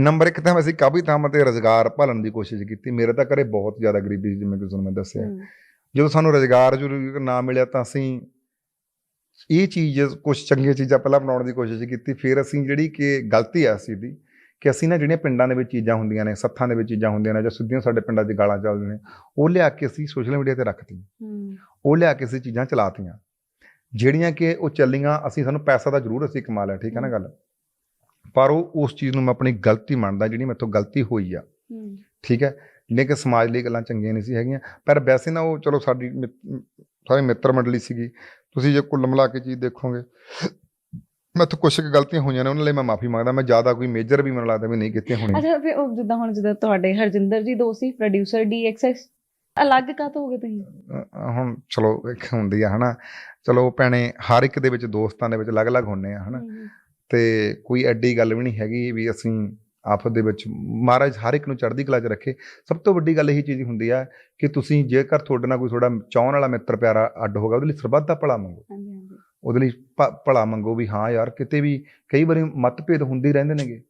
Number ਇੱਕ ਤਾਂ ਅਸੀਂ ਕਾਫੀ ਥਾਵਾਂ ਤੇ ਰੋਜ਼ਗਾਰ ਭਾਲਣ ਦੀ ਕੋਸ਼ਿਸ਼ ਕੀਤੀ। ਮੇਰੇ ਤਾਂ ਘਰੇ ਬਹੁਤ ਜ਼ਿਆਦਾ ਗਰੀਬੀ ਸੀ ਜਿਵੇਂ ਕਿ ਤੁਹਾਨੂੰ ਮੈਂ ਦੱਸਿਆ। ਜਦੋਂ ਸਾਨੂੰ ਰੋਜ਼ਗਾਰ ਜ਼ਰੂਰ ਨਾ ਮਿਲਿਆ ਤਾਂ ਅਸੀਂ ਇਹ ਚੀਜ਼ ਕੁਝ ਚੰਗੀਆਂ ਚੀਜ਼ਾਂ ਪਹਿਲਾਂ ਬਣਾਉਣ ਦੀ ਕੋਸ਼ਿਸ਼ ਕੀਤੀ। ਫਿਰ ਅਸੀਂ ਜਿਹੜੀ ਕਿ ਗਲਤੀ ਆ ਸੀ ਦੀ ਕਿ ਅਸੀਂ ਨਾ ਜਿਹੜੀਆਂ ਪਿੰਡਾਂ ਦੇ ਵਿੱਚ ਚੀਜ਼ਾਂ ਹੁੰਦੀਆਂ ਨੇ ਸੱਥਾਂ ਦੇ ਵਿੱਚ ਚੀਜ਼ਾਂ ਹੁੰਦੀਆਂ ਨੇ ਜਾਂ ਸਿੱਧੀਆਂ ਸਾਡੇ ਪਿੰਡਾਂ 'ਚ ਗਾਲਾਂ ਚੱਲਦੀਆਂ ਨੇ ਉਹ ਲਿਆ ਕੇ ਅਸੀਂ ਸੋਸ਼ਲ ਮੀਡੀਆ ਤੇ ਰੱਖਤੀਆਂ। ਹਮ, ਉਹ ਲਿਆ ਕੇ ਅਸੀਂ ਚੀਜ਼ਾਂ ਚਲਾਤੀਆਂ। ਜਿਹੜੀਆਂ ਕਿ ਉਹ ਚੱਲੀਆਂ ਅਸੀਂ ਸਾਨੂੰ ਪੈਸਾ ਤਾਂ ਜ਼ਰੂਰ ਅਸੀਂ ਕਮਾ ਲਿਆ ਠੀਕ ਹੈ ਨਾ ਗੱਲ? ਪਰ ਉਹ ਉਸ ਚੀਜ਼ ਨੂੰ ਮੈਂ ਆਪਣੀ ਗਲਤੀ ਮੰਨਦਾ ਜਿਹੜੀ ਮੈਥੋਂ ਗਲਤੀ ਹੋਈ ਆ। ਠੀਕ ਹੈ? ਕਿ ਸਮਾਜ ਲਈ ਗੱਲਾਂ ਚੰਗੀਆਂ ਨਹੀਂ ਸੀ ਹੈਗੀਆਂ। ਪਰ ਵੈਸੇ ਨਾ ਉਹ ਚਲੋ ਸਾਡੀ ਸਾਰੀ ਮਿੱਤਰ ਮੰਡਲੀ ਸੀਗੀ। ਤੁਸੀਂ ਜੇ ਕੁੱਲ ਮਿਲਾ ਕੇ ਚੀਜ਼ ਦੇਖੋਗੇ ਮੈਥੋਂ ਕੁਝ ਕੁ ਗਲਤੀਆਂ ਹੋਈਆਂ ਨੇ ਉਹਨਾਂ ਲਈ ਮੈਂ ਮਾਫੀ ਮੰਗਦਾ। ਮੈਂ ਜ਼ਿਆਦਾ ਕੋਈ ਮੇਜਰ ਵੀ ਮੈਨੂੰ ਲੱਗਦਾ ਵੀ ਨਹੀਂ ਕੀਤੀਆਂ ਹੋਣੀਆਂ। ਅੱਛਾ ਫਿਰ ਉਹ ਜਿੱਦਾਂ ਹੁਣ ਜਿੱਦਾਂ ਤੁਹਾਡੇ ਹਰਜਿੰਦਰ ਜੀ ਦੋ ਸੀ ਪ੍ਰੋਡਿਊਸਰ ਡੀਐਕਸਐਸ ਅਲੱਗ ਕਾਹ ਤੋਂ ਹੋ ਗਏ ਤੁਸੀਂ? ਹੁਣ ਚਲੋ ਇੱਕ ਹੁੰਦੀ ਆ ਹਨਾ? ਚਲੋ ਭੈਣੇ ਹਰ ਇੱਕ ਦੇ ਵਿੱਚ ਦੋਸਤਾਂ ਦੇ ਵਿੱਚ ਅਲੱਗ-ਅਲੱਗ ਹੁੰਨੇ ਆ ਹਨਾ? ਤੇ ਕੋਈ ਐਡੀ ਗੱਲ ਵੀ ਨਹੀਂ ਹੈਗੀ ਵੀ ਅਸੀਂ ਆਪਸ ਦੇ ਵਿੱਚ ਮਹਾਰਾਜ ਹਰ ਇੱਕ ਨੂੰ ਚੜ੍ਹਦੀ ਕਲਾ 'ਚ ਰੱਖੇ। ਸਭ ਤੋਂ ਵੱਡੀ ਗੱਲ ਇਹੀ ਚੀਜ਼ ਹੁੰਦੀ ਆ ਕਿ ਤੁਸੀਂ ਜੇਕਰ ਤੁਹਾਡੇ ਨਾਲ ਕੋਈ ਤੁਹਾਡਾ ਚਾਹਣ ਵਾਲਾ ਮਿੱਤਰ ਪਿਆਰਾ ਅੱਡ ਹੋਗਾ ਉਹਦੇ ਲਈ ਸਰਬੱਤ ਦਾ ਭਲਾ ਮੰਗੋ। ਹਾਂਜੀ ਹਾਂਜੀ। ਉਹਦੇ ਲਈ ਭਲਾ ਮੰਗੋ ਵੀ ਹਾਂ ਯਾਰ ਕਿਤੇ ਵੀ ਕਈ ਵਾਰੀ ਮਤਭੇਦ ਹੁੰਦੇ ਰਹਿੰਦੇ ਨੇਗੇ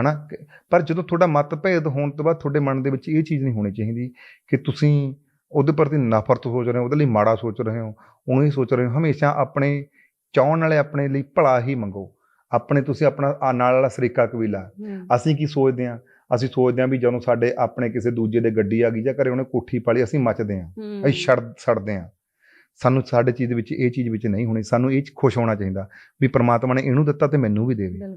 ਹਨਾ? ਪਰ ਜਦੋਂ ਤੁਹਾਡਾ ਮਤਭੇਦ ਹੋਣ ਤੋਂ ਬਾਅਦ ਤੁਹਾਡੇ ਮਨ ਦੇ ਵਿੱਚ ਇਹ ਚੀਜ਼ ਨਹੀਂ ਹੋਣੀ ਚਾਹੀਦੀ ਕਿ ਤੁਸੀਂ ਉਹਦੇ ਪ੍ਰਤੀ ਨਫ਼ਰਤ ਸੋਚ ਰਹੇ ਹੋ ਉਹਦੇ ਲਈ ਮਾੜਾ ਸੋਚ ਰਹੇ ਹੋ ਉਹਨੂੰ ਹੀ ਸੋਚ ਰਹੇ ਹੋ। ਹਮੇਸ਼ਾ ਆਪਣੇ ਚਾਹਣ ਵਾਲੇ ਆਪਣੇ ਲਈ ਭਲਾ ਹੀ ਮੰਗੋ। ਆਪਣੇ ਤੁਸੀਂ ਆਪਣਾ ਆ ਨਾਲ ਵਾਲਾ ਸਰੀਕਾ ਕਬੀਲਾ। ਅਸੀਂ ਕੀ ਸੋਚਦੇ ਹਾਂ? ਅਸੀਂ ਸੋਚਦੇ ਹਾਂ ਵੀ ਜਦੋਂ ਸਾਡੇ ਆਪਣੇ ਕਿਸੇ ਦੂਜੇ ਦੇ ਗੱਡੀ ਆ ਗਈ ਜਾਂ ਘਰੇ ਉਹਨੇ ਕੋਠੀ ਪਾਲੀ ਅਸੀਂ ਮੱਚਦੇ ਹਮ, ਅਸੀਂ ਛੜ ਛੜਦੇ ਹਾਂ। ਸਾਨੂੰ ਸਾਡੇ ਚੀਜ਼ ਵਿੱਚ ਇਹ ਚੀਜ਼ ਵਿੱਚ ਨਹੀਂ ਹੋਣੀ। ਸਾਨੂੰ ਇਹ 'ਚ ਖੁਸ਼ ਹੋਣਾ ਚਾਹੀਦਾ ਵੀ ਪ੍ਰਮਾਤਮਾ ਨੇ ਇਹਨੂੰ ਦਿੱਤਾ ਤੇ ਮੈਨੂੰ ਵੀ ਦੇਵੇ।